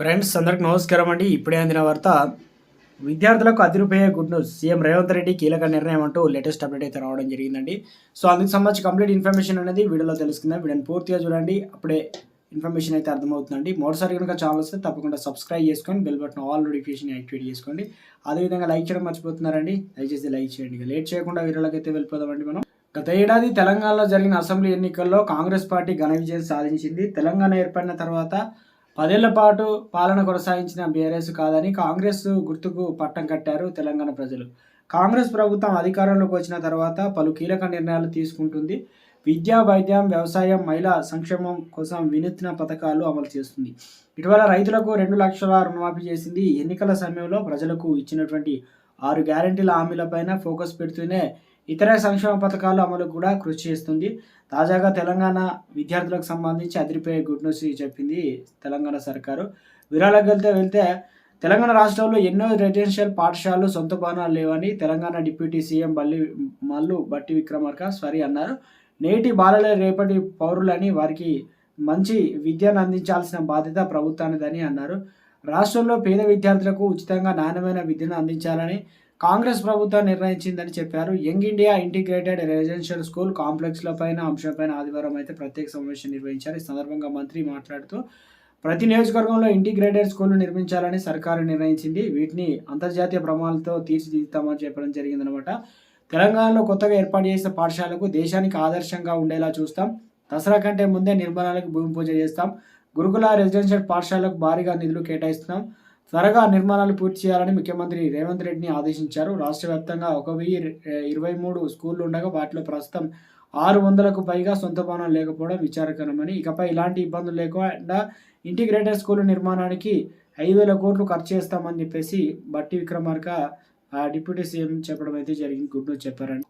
Friends అందరికి నమస్కారం అండి. ఇప్పుడే అందిన వార్త. విద్యార్థులకు అదిరిపోయే good news. CM Revanth Reddy కీలక నిర్ణయం అంటూ లేటెస్ట్ అప్డేట్ అయితే రావడం జరిగిందండి. సో అందుకు సంబంధించి కంప్లీట్ ఇన్ఫర్మేషన్ అనేది వీడియోలో తెలుసుకుందాం. వీడియోని పూర్తిగా చూడండి. అప్పుడే ఇన్ఫర్మేషన్ అయితే అర్థమవుతుందండి. మరోసారి కనుక ఛానల్ వస్తే తప్పకుండా సబ్స్క్రైబ్ చేసుకొని bell button all notification activate చేసుకోండి. అదేవిధంగా లైక్ చేయడం మర్చిపోతున్నారండి. దయచేసి లైక్ చేయండి. ఇక లేట్ చేయకుండా వీడియోలోకి అయితే వెళ్ళిపోదామండి మనం. గత ఏడాది తెలంగాణలో జరిగిన అసెంబ్లీ ఎన్నికల్లో కాంగ్రెస్ పార్టీ ఘన విజయం సాధించింది. తెలంగాణ ఏర్పడిన తర్వాత పదేళ్ళ పాటు పాలన కొనసాగించిన బీఆర్ఎస్ కాదని కాంగ్రెస్ గుర్తుకు పట్టం కట్టారు తెలంగాణ ప్రజలు. కాంగ్రెస్ ప్రభుత్వం అధికారంలోకి వచ్చిన తర్వాత పలు కీలక నిర్ణయాలు తీసుకుంటుంది. విద్యా వైద్యం వ్యవసాయం మహిళా సంక్షేమం కోసం వినూత్న పథకాలు అమలు చేస్తుంది. ఇటీవల రైతులకు రెండు లక్షల రుణమాఫీ చేసింది. ఎన్నికల సమయంలో ప్రజలకు ఇచ్చినటువంటి ఆరు గ్యారంటీల హామీలపైన ఫోకస్ పెడుతూనే ఇతర సంక్షేమ పథకాల అమలు కూడా కృషి చేస్తుంది. తాజాగా తెలంగాణ విద్యార్థులకు సంబంధించి అదిరిపోయే గుడ్ న్యూస్ చెప్పింది తెలంగాణ సర్కారు. వివరాలకు వెళ్తే వెళ్తే తెలంగాణ రాష్ట్రంలో ఎన్నో రెసిడెన్షియల్ పాఠశాలలు సొంత భవనాలు లేవని తెలంగాణ డిప్యూటీ సీఎం బల్లి మల్లు బట్టి విక్రమార్క స్వరి అన్నారు. నేటి బాలలే రేపటి పౌరులని వారికి మంచి విద్యను అందించాల్సిన బాధ్యత ప్రభుత్వానిదని అన్నారు. రాష్ట్రంలో పేద విద్యార్థులకు ఉచితంగా నాణ్యమైన విద్యను అందించాలని కాంగ్రెస్ ప్రభుత్వం నిర్ణయించిందని చెప్పారు. Young India integrated residential school కాంప్లెక్స్ల పైన అంశంపైన ఆదివారం అయితే ప్రత్యేక సమావేశం నిర్వహించారు. ఈ సందర్భంగా మంత్రి మాట్లాడుతూ ప్రతి నియోజకవర్గంలో ఇంటిగ్రేటెడ్ స్కూల్ను నిర్మించాలని సర్కారు నిర్ణయించింది. వీటిని అంతర్జాతీయ ప్రమాణాలతో తీర్చిదిద్దుతామని చెప్పడం జరిగిందనమాట. తెలంగాణలో కొత్తగా ఏర్పాటు చేసిన పాఠశాలకు దేశానికి ఆదర్శంగా ఉండేలా చూస్తాం. దసరా కంటే ముందే నిర్మాణాలకు భూమి పూజ చేస్తాం. గురుకుల రెసిడెన్షియల్ పాఠశాలకు భారీగా నిధులు కేటాయిస్తున్నాం. త్వరగా నిర్మాణాలు పూర్తి చేయాలని ముఖ్యమంత్రి రేవంత్ రెడ్డిని ఆదేశించారు. రాష్ట్ర వ్యాప్తంగా ఒక వెయ్యి ఇరవై మూడు స్కూళ్ళు ఉండగా వాటిలో ప్రస్తుతం ఆరు వందలకు పైగా సొంత భవనాలు లేకపోవడం విచారకరమని ఇకపై ఇలాంటి ఇబ్బందులు లేకుండా ఇంటిగ్రేటెడ్ స్కూల్ నిర్మాణానికి ఐదు వేల కోట్లు ఖర్చు చేస్తామని చెప్పేసి బట్టి విక్రమార్క ఆ డిప్యూటీ సీఎం చెప్పడం అయితే జరిగింది. గుడ్ న్యూస్ చెప్పారండి.